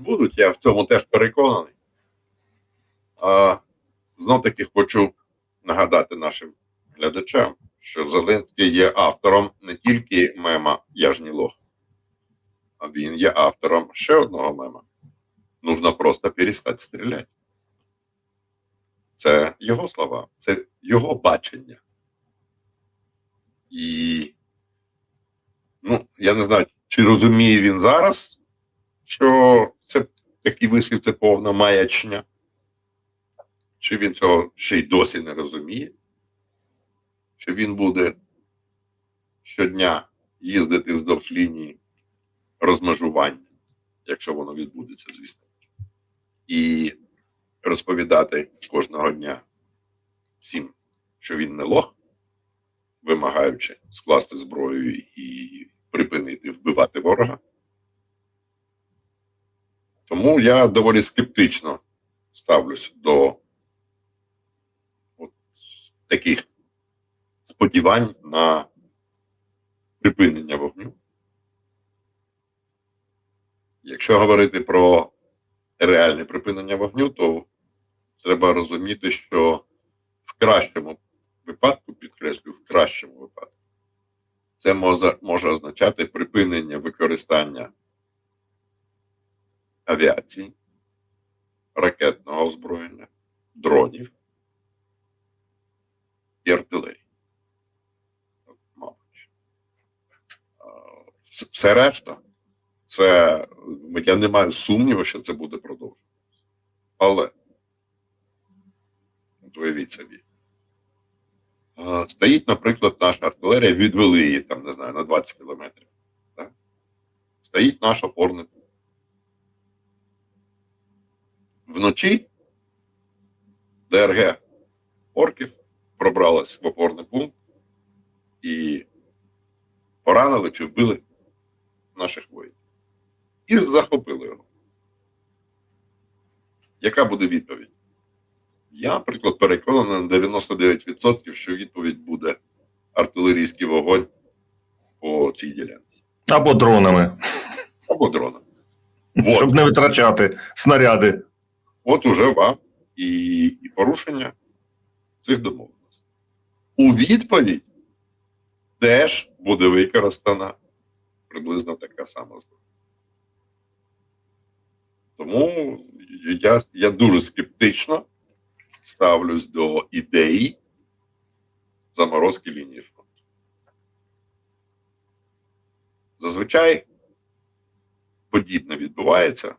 будуть, я в цьому теж переконаний. А знов таки хочу нагадати нашим глядачам, що Зеленський є автором не тільки мема Я ж не лох, а він є автором ще одного мема. Нужно просто перестати стріляти. Це його слова, це його бачення. І ну, я не знаю, чи розуміє він зараз, що такий вислів це повна маячня. Чи він цього ще й досі не розуміє? Що він буде щодня їздити вздовж лінії розмежування, якщо воно відбудеться, звісно. І розповідати кожного дня всім, що він не лох, вимагаючи скласти зброю і припинити вбивати ворога. Тому я доволі скептично ставлюсь до от таких сподівань на припинення вогню. Якщо говорити про реальне припинення вогню, то треба розуміти, що в кращому випадку, підкреслю, в кращому випадку, це може означати припинення використання авіації, ракетного озброєння, дронів і артилерії. Мабуть. Все решта, це я не маю сумніву, що це буде продовжуватися. Але уявіть собі. Стоїть, наприклад, наша артилерія, відвели її там, не знаю, на 20 кілометрів. Стоїть наш опорний. Вночі ДРГ орків пробралась в опорний пункт і поранили чи вбили наших воїнів. І захопили його. Яка буде відповідь? Я, наприклад, переконаний на 99%, що відповідь буде артилерійський вогонь по цій ділянці. Або дронами, Або дроном. Вот. щоб не витрачати снаряди. От уже вам і, і порушення цих домовленостей. У відповідь теж буде використана приблизно така сама зброя. Тому я, я дуже скептично ставлюсь до ідеї заморозки лінії фронту. Зазвичай подібне відбувається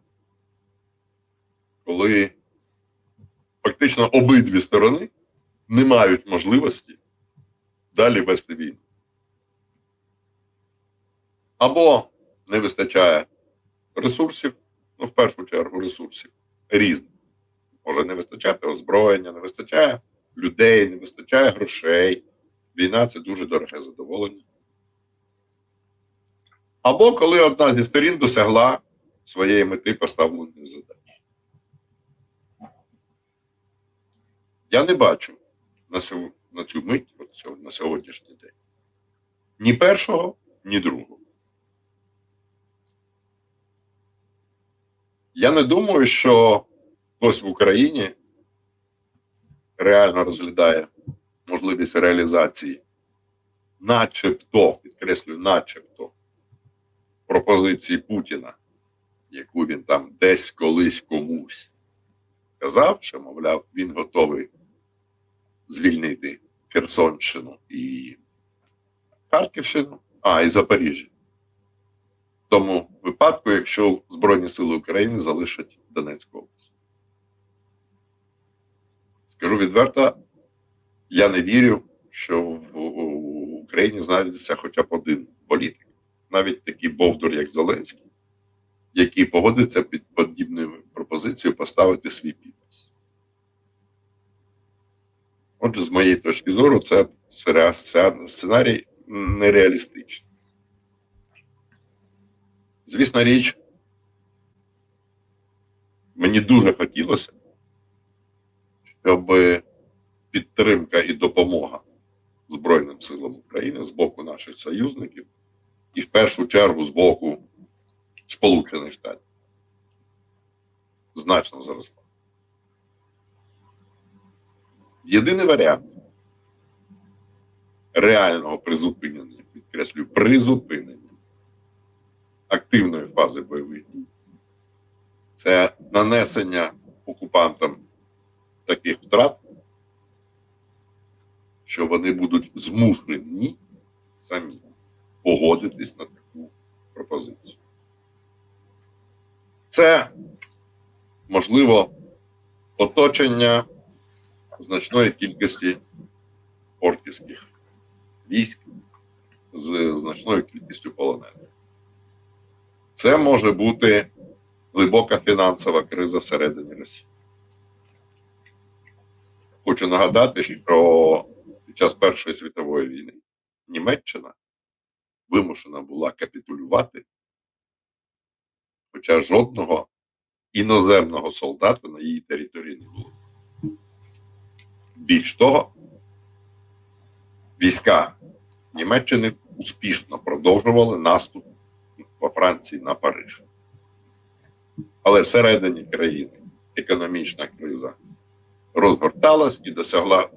коли фактично обидві сторони не мають можливості далі вести війну. Або не вистачає ресурсів, ну, в першу чергу, ресурсів різних. Може не вистачати озброєння, не вистачає людей, не вистачає грошей. Війна це дуже дороге задоволення. Або коли одна зі сторін досягла своєї мети поставленої задачі. Я не бачу на цю, на цю мить, от на сьогоднішній день, ні першого, ні другого. Я не думаю, що хтось в Україні реально розглядає можливість реалізації, начебто, підкреслюю, начебто, пропозиції Путіна, яку він там десь колись комусь казав, що, мовляв, він готовий звільнити Херсонщину і Харківщину, а і Запоріжжя. В тому випадку, якщо Збройні Сили України залишать Донецьку область. Скажу відверто, я не вірю, що в Україні знайдеться хоча б один політик, навіть такий Бовдур, як Зеленський, який погодиться під подібною пропозицією поставити свій підпис. Отже, з моєї точки зору, це сценарій нереалістичний. Звісна річ, мені дуже хотілося, щоб підтримка і допомога Збройним силам України з боку наших союзників, і в першу чергу з боку Сполучених Штатів, значно зросла. Єдиний варіант реального призупинення, підкреслюю, призупинення активної фази бойових дій це нанесення окупантам таких втрат, що вони будуть змушені самі погодитись на таку пропозицію. Це можливо оточення значної кількості орківських військ з значною кількістю полонених. Це може бути глибока фінансова криза всередині Росії. Хочу нагадати, що під час Першої світової війни Німеччина вимушена була капітулювати, хоча жодного іноземного солдата на її території не було. Більш того, війська Німеччини успішно продовжували наступ во Франції на Париж. Але всередині країни економічна криза розгорталась і досягла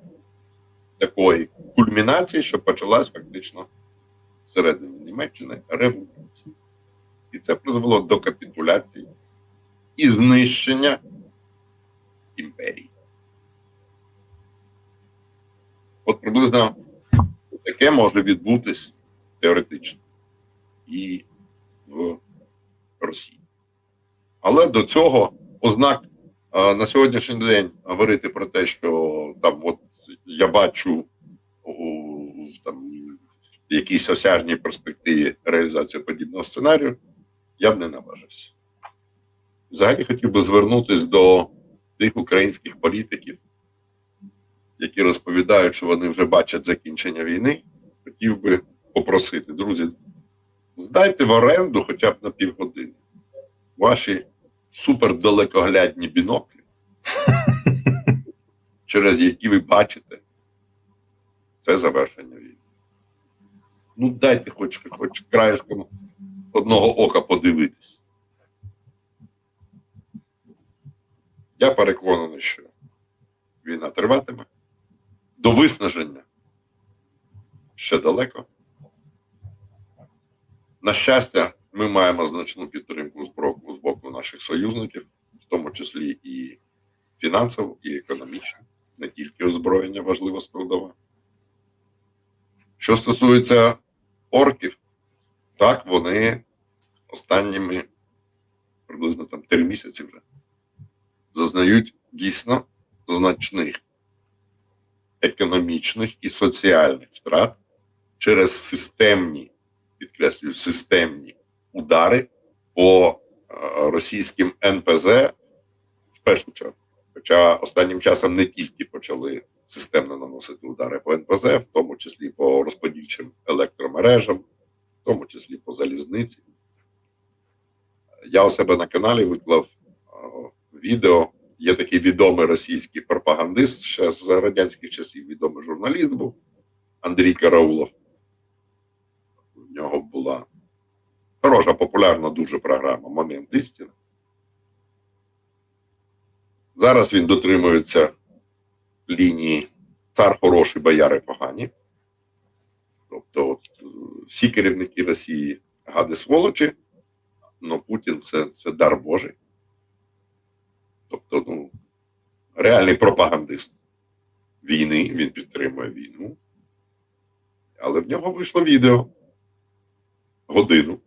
такої кульмінації, що почалась фактично всередині Німеччини революція. І це призвело до капітуляції і знищення імперії. От приблизно таке може відбутись теоретично і в Росії. Але до цього ознак на сьогоднішній день говорити про те, що там от я бачу там, в якійсь осяжній перспективі реалізацію подібного сценарію, я б не наважився. Взагалі хотів би звернутися до тих українських політиків, які розповідають, що вони вже бачать закінчення війни. Хотів би попросити, друзі, здайте в оренду хоча б на півгодини ваші супердалекоглядні біноклі, через які ви бачите це завершення війни. Ну, дайте хоч, хоч краєшком одного ока подивитись. Я переконаний, що війна триватиме. До виснаження ще далеко. На щастя, ми маємо значну підтримку з боку, наших союзників, в тому числі і фінансову, і економічну, не тільки озброєння важлива складова. Що стосується орків, так вони останніми приблизно там три місяці вже зазнають дійсно значних економічних і соціальних втрат через системні, підкреслюю, системні удари по е, російським НПЗ в першу чергу. Хоча останнім часом не тільки почали системно наносити удари по НПЗ, в тому числі по розподільчим електромережам, в тому числі по залізниці. Я у себе на каналі виклав е, відео. Є такий відомий російський пропагандист, ще з радянських часів відомий журналіст був Андрій Караулов. У нього була хороша, популярна дуже програма Момент істини. Зараз він дотримується лінії цар хороший, бояри погані. Тобто, от, е, всі керівники Росії гади сволочі, але Путін це, це дар Божий. Тобто, ну, реальний пропагандист війни, він підтримує війну. Але в нього вийшло відео годину.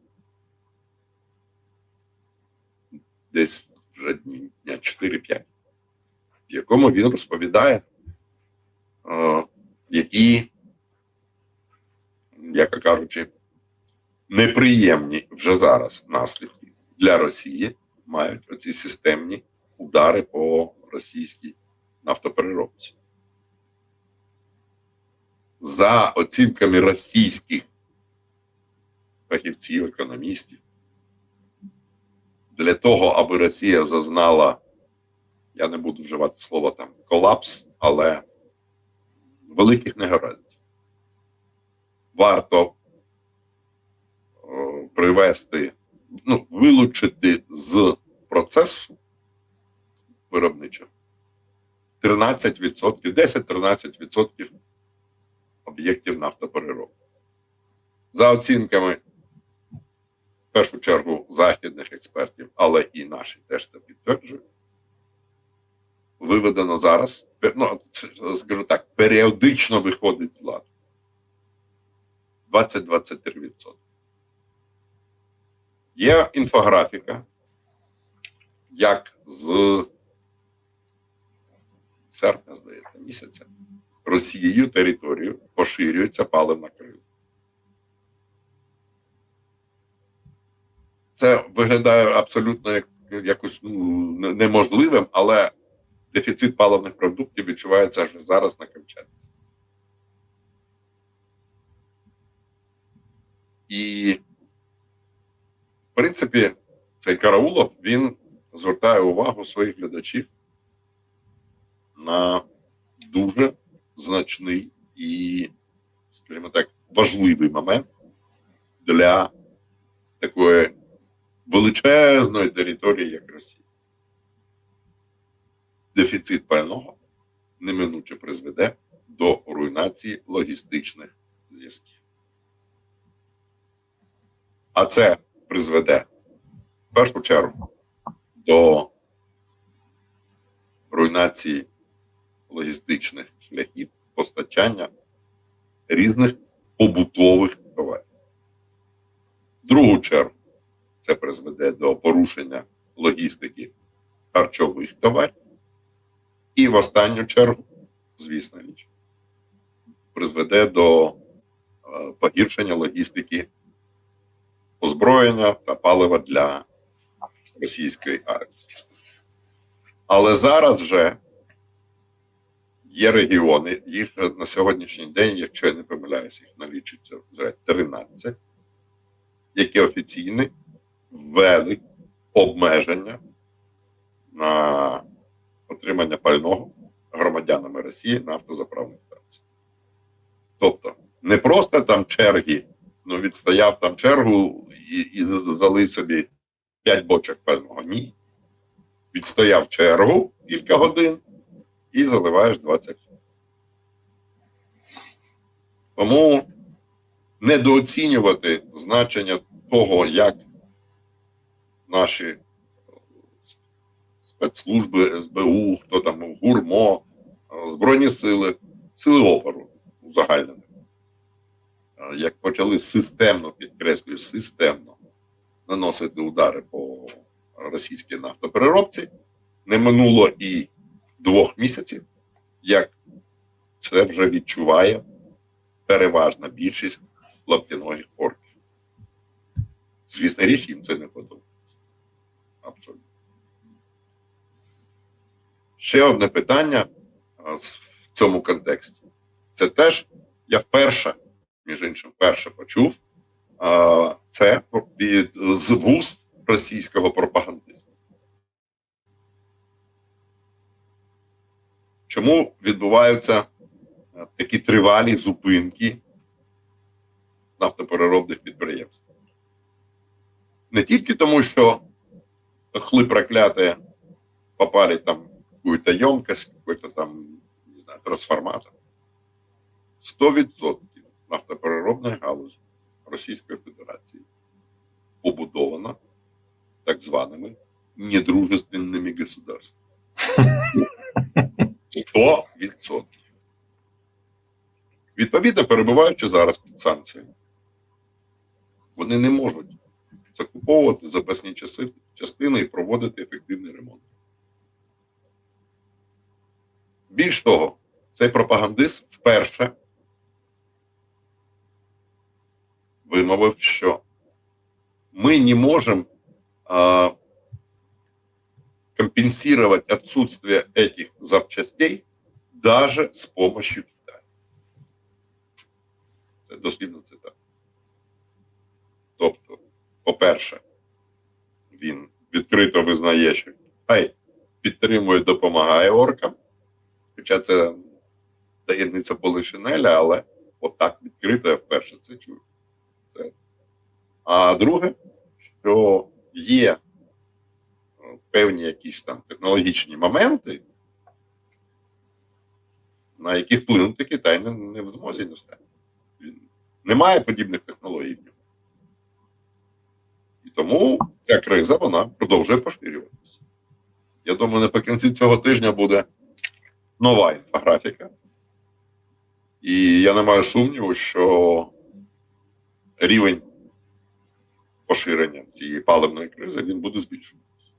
Десь вже дня 4-5, в якому він розповідає, е, які, яка кажучи, неприємні вже зараз наслідки для Росії мають оці системні удари по російській нафтопереробці. За оцінками російських фахівців, економістів, для того, аби Росія зазнала, я не буду вживати слово там колапс, але великих негараздів. Варто е, привести, ну, вилучити з процесу виробничого. 13%, 10-13% об'єктів нафтопереробки. За оцінками, в першу чергу, західних експертів, але і наші теж це підтверджують. Виведено зараз, ну, скажу так, періодично виходить з ладу. 20-23%. Є інфографіка, як з серпня, здається, місяця Росією територію поширюється паливна криза. Це виглядає абсолютно як якось ну, неможливим, але дефіцит паливних продуктів відчувається аж зараз на Камчатці. І, в принципі, цей Караулов він звертає увагу своїх глядачів на дуже значний і, скажімо так, важливий момент для такої величезної території, як Росія. Дефіцит пального неминуче призведе до руйнації логістичних зв'язків. А це призведе в першу чергу до руйнації логістичних шляхів постачання різних побутових товарів. В другу чергу це призведе до порушення логістики харчових товарів. І в останню чергу, звісно річ, призведе до е, погіршення логістики озброєння та палива для російської армії. Але зараз вже є регіони, їх на сьогоднішній день, якщо я не помиляюсь, їх налічується вже 13, які офіційно ввели обмеження на отримання пального громадянами Росії на автозаправних станціях. Тобто, не просто там черги, ну відстояв там чергу і, і залий собі 5 бочок пального. Ні. Відстояв чергу кілька годин і заливаєш 20. Тому недооцінювати значення того, як наші спецслужби СБУ, хто там ГУРМО, Збройні сили, сили опору узагальнені. Як почали системно, підкреслюю, системно наносити удари по російській нафтопереробці, не минуло і двох місяців, як це вже відчуває переважна більшість лаптіногих орків. Звісно річ, їм це не подобається. Абсолютно. Ще одне питання в цьому контексті. Це теж я вперше, між іншим, вперше почув це від з вуст російського пропагандиста. Чому відбуваються такі тривалі зупинки нафтопереробних підприємств? Не тільки тому, що хли прокляте попали там какую-то емкость, какой-то там, не знаю, трансформатор. 100% нафтопереробної галузі Російської Федерації побудована так званими недружественними государствами. 100%. Відповідно, перебуваючи зараз під санкціями, вони не можуть закуповувати запасні часи, частини і проводити ефективний ремонт. Більш того, цей пропагандист вперше вимовив, що ми не можемо а, компенсировать отсутствие этих запчастей даже з помощью Китаю. Це дослівно цитата. Тобто, по-перше, він відкрито визнає, що хай підтримує, допомагає оркам, хоча це таємниця Полишинеля, але отак відкрито я вперше це чую. Це. А друге, що є певні якісь там технологічні моменти, на які вплинути Китай не, не в змозі не стане. Немає подібних технологій. в нього. І тому ця криза вона продовжує поширюватися. Я думаю, наприкінці цього тижня буде нова інфографіка. І я не маю сумніву, що рівень поширення цієї паливної кризи він буде збільшуватися.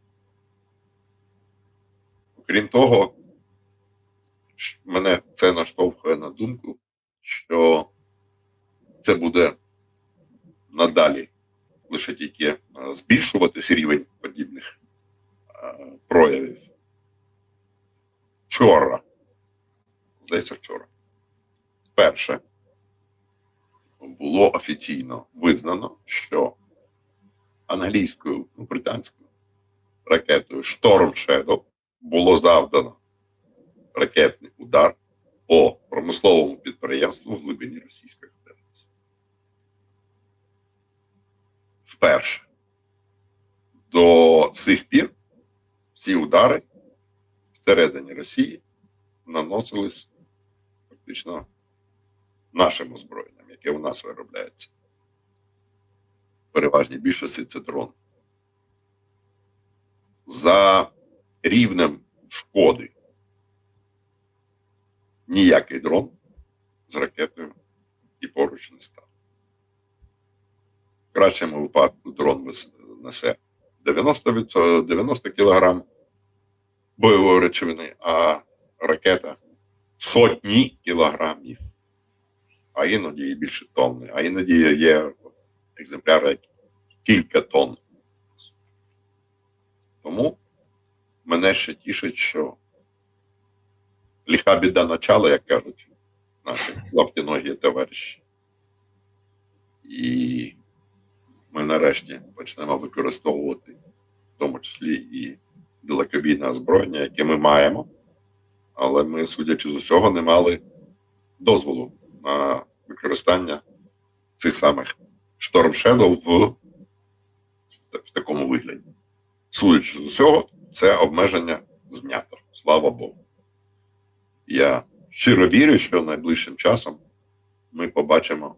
Окрім того, мене це наштовхує на думку, що це буде надалі лише тільки е, збільшуватись рівень подібних е, проявів. Вчора, здається, вчора, вперше було офіційно визнано, що англійською, ну, британською ракетою Storm Shadow було завдано ракетний удар по промисловому підприємству в глибині Російської Федерації. Вперше. До сих пір всі удари всередині Росії наносились фактично нашим озброєнням, яке у нас виробляється. Переважній більшості це дрон. За рівнем шкоди ніякий дрон з ракетою і поруч не став. В кращому випадку дрон несе 90, відсо- 90 кг бойової речовини, а ракета сотні кілограмів, а іноді і більше тонни, а іноді є екземпляри кілька тонн. Тому мене ще тішить, що ліха біда начала, як кажуть наші лавтіногі товариші. І ми нарешті почнемо використовувати в тому числі і далекобійне озброєння, яке ми маємо, але ми, судячи з усього, не мали дозволу на використання цих самих Shadow в, в такому вигляді. Судячи з усього, це обмеження знято. Слава Богу. Я щиро вірю, що найближчим часом ми побачимо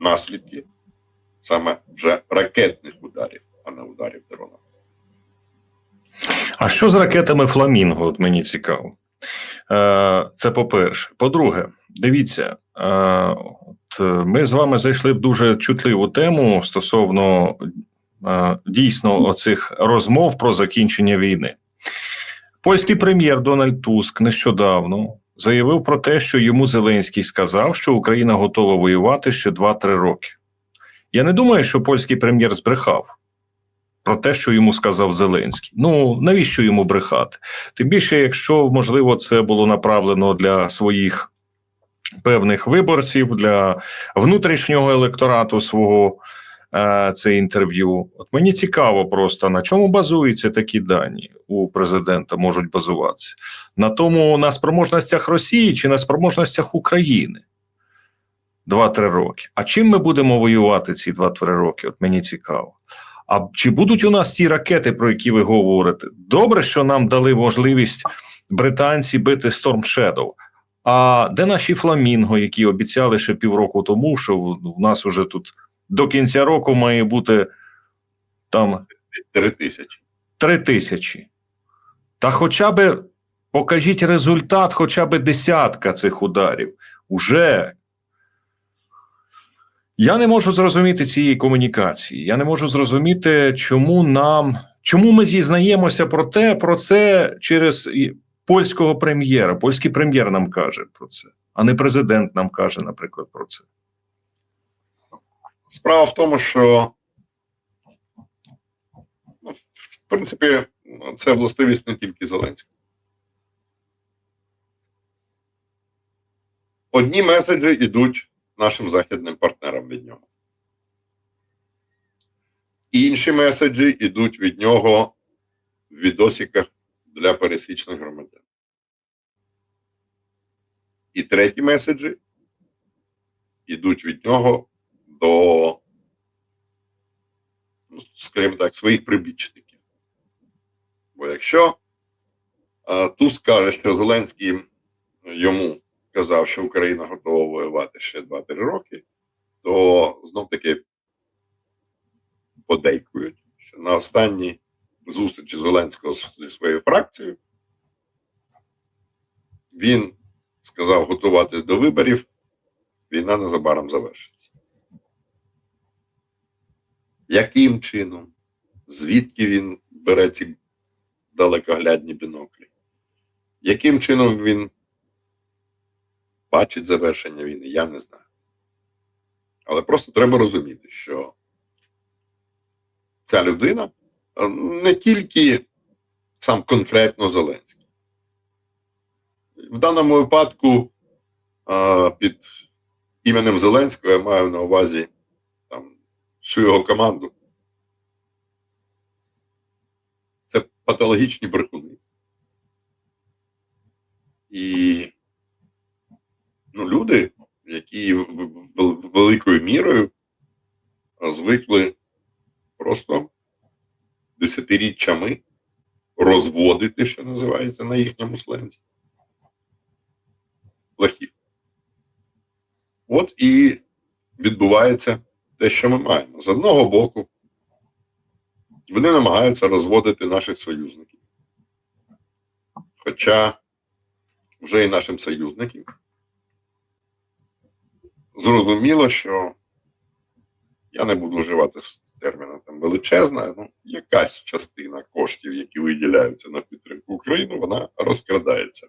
наслідки саме вже ракетних ударів, а не ударів дронами. А що з ракетами Фламінго? От мені цікаво. Е, Це по-перше. По-друге, дивіться, е, от е, ми з вами зайшли в дуже чутливу тему стосовно дійсно оцих розмов про закінчення війни. Польський прем'єр Дональд Туск нещодавно заявив про те, що йому Зеленський сказав, що Україна готова воювати ще 2-3 роки. Я не думаю, що польський прем'єр збрехав про те, що йому сказав Зеленський. Ну навіщо йому брехати? Тим більше, якщо можливо це було направлено для своїх певних виборців, для внутрішнього електорату свого це інтерв'ю. От мені цікаво просто на чому базуються такі дані у президента можуть базуватися на тому на спроможностях Росії чи на спроможностях України. 2-3 роки. А чим ми будемо воювати ці 2-3 роки? От мені цікаво. А чи будуть у нас ті ракети, про які ви говорите? Добре, що нам дали можливість британці бити Storm Shadow. А де наші фламінго, які обіцяли ще півроку тому, що в нас уже тут до кінця року має бути там Три тисячі. три тисячі. Та хоча б покажіть результат, хоча б десятка цих ударів. Уже я не можу зрозуміти цієї комунікації. Я не можу зрозуміти, чому нам, чому ми дізнаємося про те, про це через польського прем'єра. Польський прем'єр нам каже про це, а не президент нам каже, наприклад, про це. Справа в тому, що ну, в принципі це властивість не тільки Зеленського. Одні меседжі йдуть нашим західним партнерам від нього. Інші меседжі йдуть від нього в відосиках для пересічних громадян. І треті меседжі йдуть від нього до, ну, скажімо так, своїх прибічників. Бо якщо Туск каже, що Зеленський йому казав, що Україна готова воювати ще 2-3 роки, то знов таки подейкують, що на останній зустрічі Зеленського зі своєю фракцією він сказав готуватись до виборів, війна незабаром завершиться. Яким чином? Звідки він бере ці далекоглядні біноклі? Яким чином він бачить завершення війни, я не знаю. Але просто треба розуміти, що ця людина е, не тільки сам конкретно Зеленський. В даному випадку під іменем Зеленського я маю на увазі всю його команду. Це патологічні брехуни. І ну, люди, які великою мірою звикли просто десятиріччями розводити, що називається на їхньому слензі. Лахів. От і відбувається те, що ми маємо. З одного боку, вони намагаються розводити наших союзників. Хоча вже і нашим союзникам зрозуміло, що я не буду вживати терміна там величезна, ну, якась частина коштів, які виділяються на підтримку України, вона розкрадається.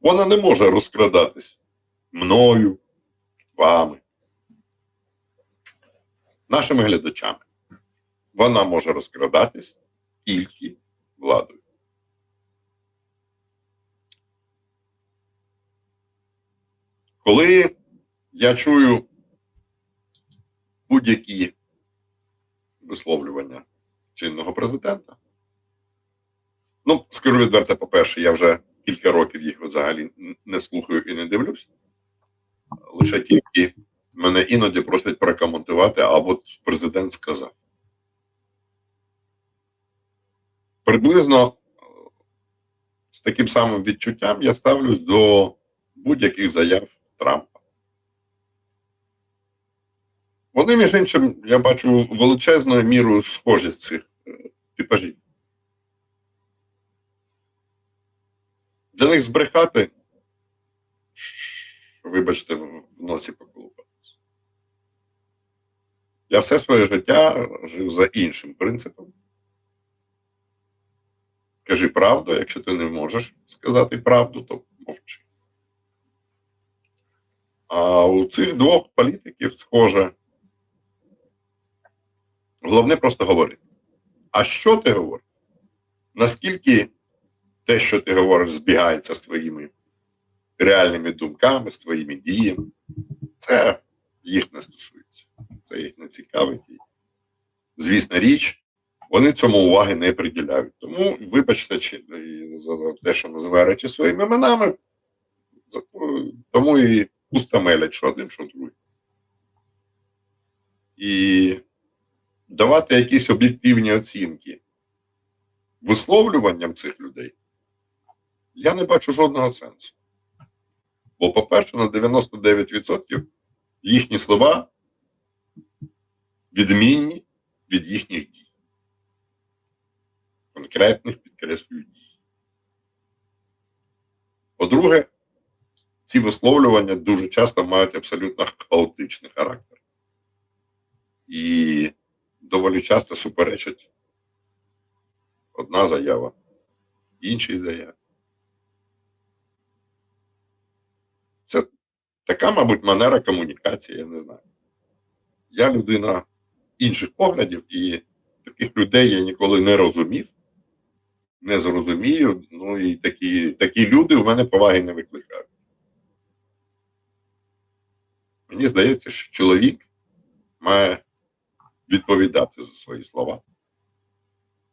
Вона не може розкрадатись мною, вами, нашими глядачами. Вона може розкрадатись тільки владою. Коли я чую будь-які висловлювання чинного президента, ну, скажу відверто, по-перше, я вже кілька років їх взагалі не слухаю і не дивлюсь. Лише тільки мене іноді просять прокоментувати, а от президент сказав. Приблизно е, з таким самим відчуттям я ставлюсь до будь-яких заяв Трампа. Вони, між іншим, я бачу величезною мірою схожі з цих е, типажів. Для них збрехати, вибачте, в носі поколупатися. Я все своє життя жив за іншим принципом. Кажи правду, якщо ти не можеш сказати правду, то мовчи. А у цих двох політиків, схоже, головне просто говорити. А що ти говориш? Наскільки те, що ти говориш, збігається з твоїми реальними думками, з твоїми діями, це їх не стосується. Це їх не цікавить. Звісна річ, вони цьому уваги не приділяють. Тому, вибачте, чи, за те, що називає речі своїми іменами, за- тому і пуста мелять, що один, що другий. І давати якісь об'єктивні оцінки висловлюванням цих людей, я не бачу жодного сенсу. Бо, по-перше, на 99% їхні слова відмінні від їхніх дій. Конкретних підкреслюю дій. По-друге, ці висловлювання дуже часто мають абсолютно хаотичний характер. І доволі часто суперечать одна заява іншій заяві. Це така, мабуть, манера комунікації, я не знаю. Я людина інших поглядів, і таких людей я ніколи не розумів, не зрозумію. Ну і такі, такі люди в мене поваги не викликають. Мені здається, що чоловік має відповідати за свої слова,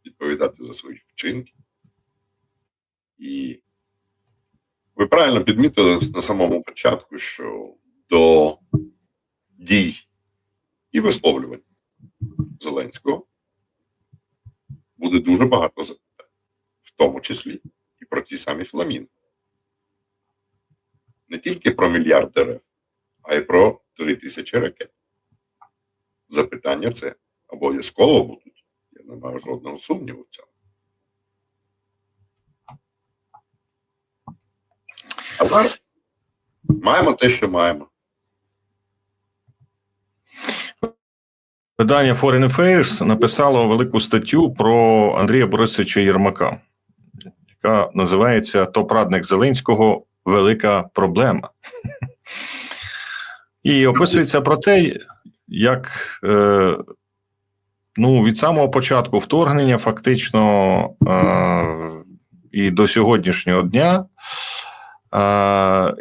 відповідати за свої вчинки. І ви правильно підмітили на самому початку, що до дій і висловлювань Зеленського буде дуже багато запитань, в тому числі і про ті самі фламінги. Не тільки про мільярд дерев, а й про три тисячі ракет. Запитання це обов'язково будуть. Я не маю жодного сумніву в цьому. А зараз маємо те, що маємо. Видання Foreign Affairs написало велику статтю про Андрія Борисовича Єрмака, яка називається Топ-радник Зеленського Велика проблема. І описується про те, як е, ну, від самого початку вторгнення, фактично е, і до сьогоднішнього дня,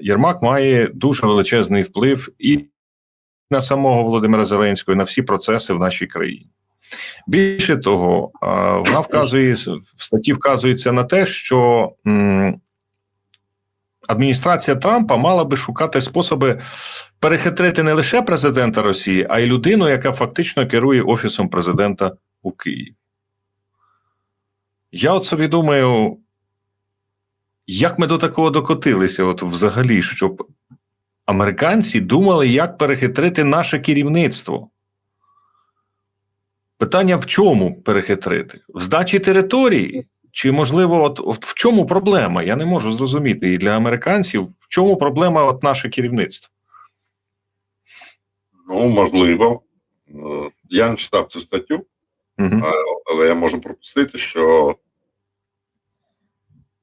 Єрмак має дуже величезний вплив і на самого Володимира Зеленського і на всі процеси в нашій країні. Більше того, вона вказує в статті вказується на те, що адміністрація Трампа мала би шукати способи перехитрити не лише президента Росії, а й людину, яка фактично керує офісом президента у Києві. Я от собі думаю, як ми до такого докотилися, от взагалі, щоб американці думали, як перехитрити наше керівництво. Питання в чому перехитрити? В здачі території? Чи можливо, от, от в чому проблема? Я не можу зрозуміти. І для американців в чому проблема от наше керівництво? Ну, можливо. Е, Я не читав цю статтю, Угу. але я можу пропустити, що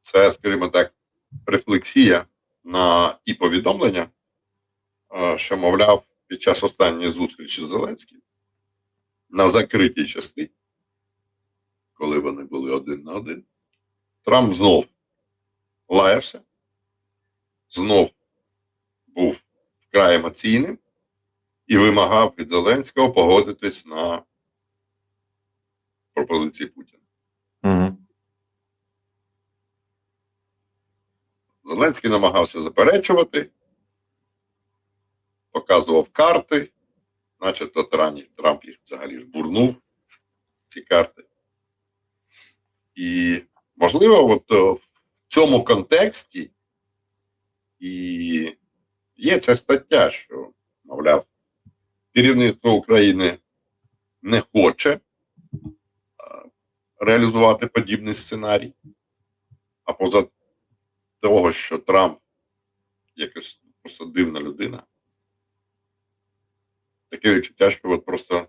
це, скажімо так, рефлексія на ті повідомлення, е, що, мовляв, під час останньої зустрічі з Зеленським на закритій частині, коли вони були один на один, Трамп знов лаявся, знов був вкрай емоційним і вимагав від Зеленського погодитись на пропозиції Путіна. Угу. Зеленський намагався заперечувати, показував карти, начебто Трані, Трамп їх взагалі ж бурнув, ці карти. І, можливо, от е, в цьому контексті і є ця стаття, що, мовляв, керівництво України не хоче е, реалізувати подібний сценарій, а поза того, що Трамп якась просто дивна людина. Таке відчуття, що от просто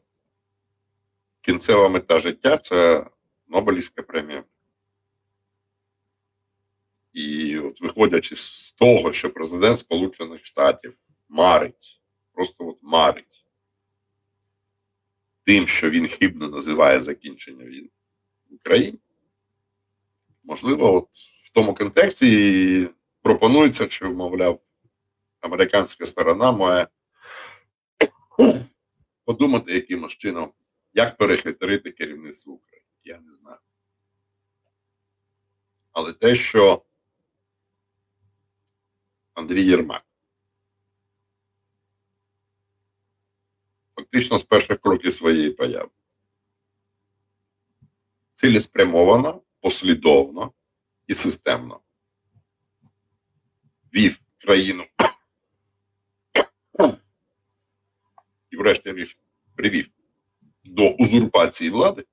кінцева мета життя це Нобелівська премія. І от виходячи з того, що президент Сполучених Штатів марить, просто от марить тим, що він хибно називає закінчення війни в Україні, можливо, от тому контексті і пропонується, що, мовляв, американська сторона має подумати якимось чином, як перехитрити керівництво України. Я не знаю. Але те, що Андрій Єрмак фактично з перших кроків своєї появи цілеспрямовано, послідовно і системно вів країну і, врешті-решт, привів до узурпації влади.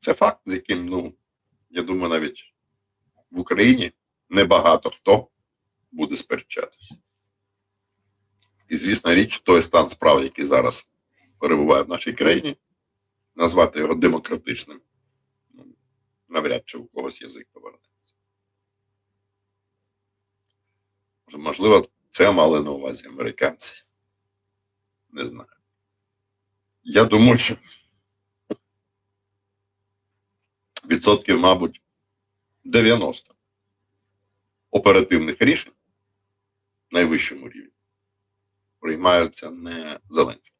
Це факт, з яким, ну, я думаю, навіть в Україні небагато хто буде сперечатися. І, звісно, річ, той стан справ, який зараз перебуває в нашій країні, назвати його демократичним навряд чи у когось язик повернеться. Можливо, це мали на увазі американці. Не знаю. Я думаю, що відсотків, мабуть, 90 оперативних рішень на найвищому рівні приймаються не Зеленським.